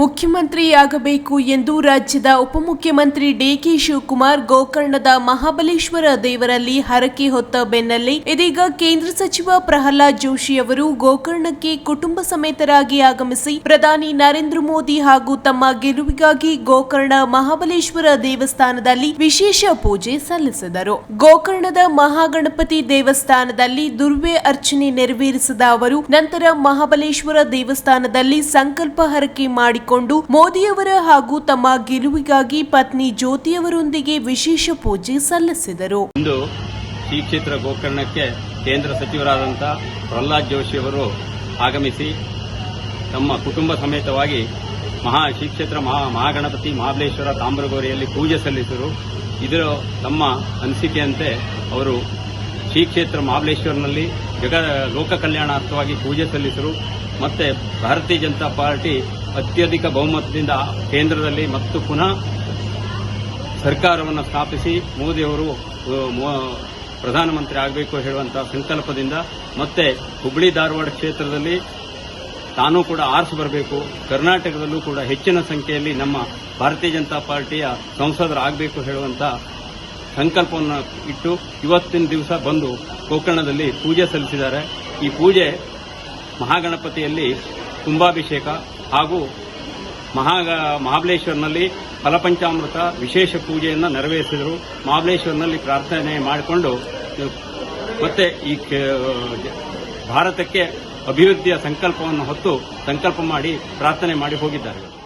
ಮುಖ್ಯಮಂತ್ರಿಯಾಗಬೇಕು ಎಂದು ರಾಜ್ಯದ ಉಪಮುಖ್ಯಮಂತ್ರಿ ಡಿಕೆ ಶಿವಕುಮಾರ್ ಗೋಕರ್ಣದ ಮಹಾಬಲೇಶ್ವರ ದೇವರಲ್ಲಿ ಹರಕೆ ಹೊತ್ತ ಬೆನ್ನಲ್ಲೇ ಇದೀಗ ಕೇಂದ್ರ ಸಚಿವ ಪ್ರಹ್ಲಾದ್ ಜೋಶಿ ಅವರು ಗೋಕರ್ಣಕ್ಕೆ ಕುಟುಂಬ ಸಮೇತರಾಗಿ ಆಗಮಿಸಿ ಪ್ರಧಾನಿ ನರೇಂದ್ರ ಮೋದಿ ಹಾಗೂ ತಮ್ಮ ಗೆಲುವಿಗಾಗಿ ಗೋಕರ್ಣ ಮಹಾಬಲೇಶ್ವರ ದೇವಸ್ಥಾನದಲ್ಲಿ ವಿಶೇಷ ಪೂಜೆ ಸಲ್ಲಿಸಿದರು. ಗೋಕರ್ಣದ ಮಹಾಗಣಪತಿ ದೇವಸ್ಥಾನದಲ್ಲಿ ದುರ್ವೆ ಅರ್ಚನೆ ನೆರವೇರಿಸಿದ ಅವರು, ನಂತರ ಮಹಾಬಲೇಶ್ವರ ದೇವಸ್ಥಾನದಲ್ಲಿ ಸಂಕಲ್ಪ ಹರಕೆ ಮಾಡಿಕೊಂಡು ಮೋದಿಯವರ ಹಾಗೂ ತಮ್ಮ ಗೆಲುವಿಗಾಗಿ ಪತ್ನಿ ಜ್ಯೋತಿಯವರೊಂದಿಗೆ ವಿಶೇಷ ಪೂಜೆ ಸಲ್ಲಿಸಿದರು. ಇಂದು ಶ್ರೀ ಕ್ಷೇತ್ರ ಗೋಕರ್ಣಕ್ಕೆ ಕೇಂದ್ರ ಸಚಿವರಾದಂಥ ಪ್ರಹ್ಲಾದ್ ಜೋಶಿ ಅವರು ಆಗಮಿಸಿ ತಮ್ಮ ಕುಟುಂಬ ಸಮೇತವಾಗಿ ಮಹಾ ಶ್ರೀ ಕ್ಷೇತ್ರ ಮಹಾ ಮಹಾಗಣಪತಿ ಮಹಾಬಲೇಶ್ವರ ತಾಮ್ರಗೋರಿಯಲ್ಲಿ ಪೂಜೆ ಸಲ್ಲಿಸಿದರು ಇದರ ತಮ್ಮ ಅನಿಸಿಕೆಯಂತೆ ಅವರು ಶ್ರೀ ಕ್ಷೇತ್ರ ಮಹಾಬಲೇಶ್ವರನಲ್ಲಿ ಜಗ ಲೋಕ ಕಲ್ಯಾಣಾರ್ಥವಾಗಿ ಪೂಜೆ ಸಲ್ಲಿಸಿದರು ಮತ್ತೆ ಭಾರತೀಯ ಜನತಾ ಪಾರ್ಟಿ ಅತ್ಯಧಿಕ ಬಹುಮತದಿಂದ ಕೇಂದ್ರದಲ್ಲಿ ಮತ್ತು ಪುನಃ ಸರ್ಕಾರವನ್ನು ಸ್ಥಾಪಿಸಿ ಮೋದಿಯವರು ಪ್ರಧಾನಮಂತ್ರಿ ಆಗಬೇಕು ಹೇಳುವಂತಹ ಸಂಕಲ್ಪದಿಂದ ಮತ್ತೆ ಹುಬ್ಬಳ್ಳಿ ಧಾರವಾಡ ಕ್ಷೇತ್ರದಲ್ಲಿ ತಾನೂ ಕೂಡ ಆರಿಸಿ ಬರಬೇಕು. ಕರ್ನಾಟಕದಲ್ಲೂ ಕೂಡ ಹೆಚ್ಚಿನ ಸಂಖ್ಯೆಯಲ್ಲಿ ನಮ್ಮ ಭಾರತೀಯ ಜನತಾ ಪಾರ್ಟಿಯ ಸಂಸದರಾಗಬೇಕು ಹೇಳುವಂತ ಸಂಕಲ್ಪವನ್ನು ಇಟ್ಟು ಇವತ್ತಿನ ದಿವಸ ಬಂದು ಗೋಕರ್ಣದಲ್ಲಿ ಪೂಜೆ ಸಲ್ಲಿಸಿದ್ದಾರೆ. ಈ ಪೂಜೆ ಮಹಾಗಣಪತಿಯಲ್ಲಿ ಕುಂಭಾಭಿಷೇಕ ಹಾಗೂ ಮಹಾ ಮಹಾಬಲೇಶ್ವರನಲ್ಲಿ ಫಲಪಂಚಾಮೃತ ವಿಶೇಷ ಪೂಜೆಯನ್ನು ನೆರವೇರಿಸಿದರು. ಮಹಾಬಲೇಶ್ವರನಲ್ಲಿ ಪ್ರಾರ್ಥನೆ ಮಾಡಿಕೊಂಡು, ಮತ್ತೆ ಈ ಭಾರತಕ್ಕೆ ಅಭಿವೃದ್ಧಿಯ ಸಂಕಲ್ಪವನ್ನು ಹೊತ್ತು ಸಂಕಲ್ಪ ಮಾಡಿ ಪ್ರಾರ್ಥನೆ ಮಾಡಿ ಹೋಗಿದ್ದಾರೆ.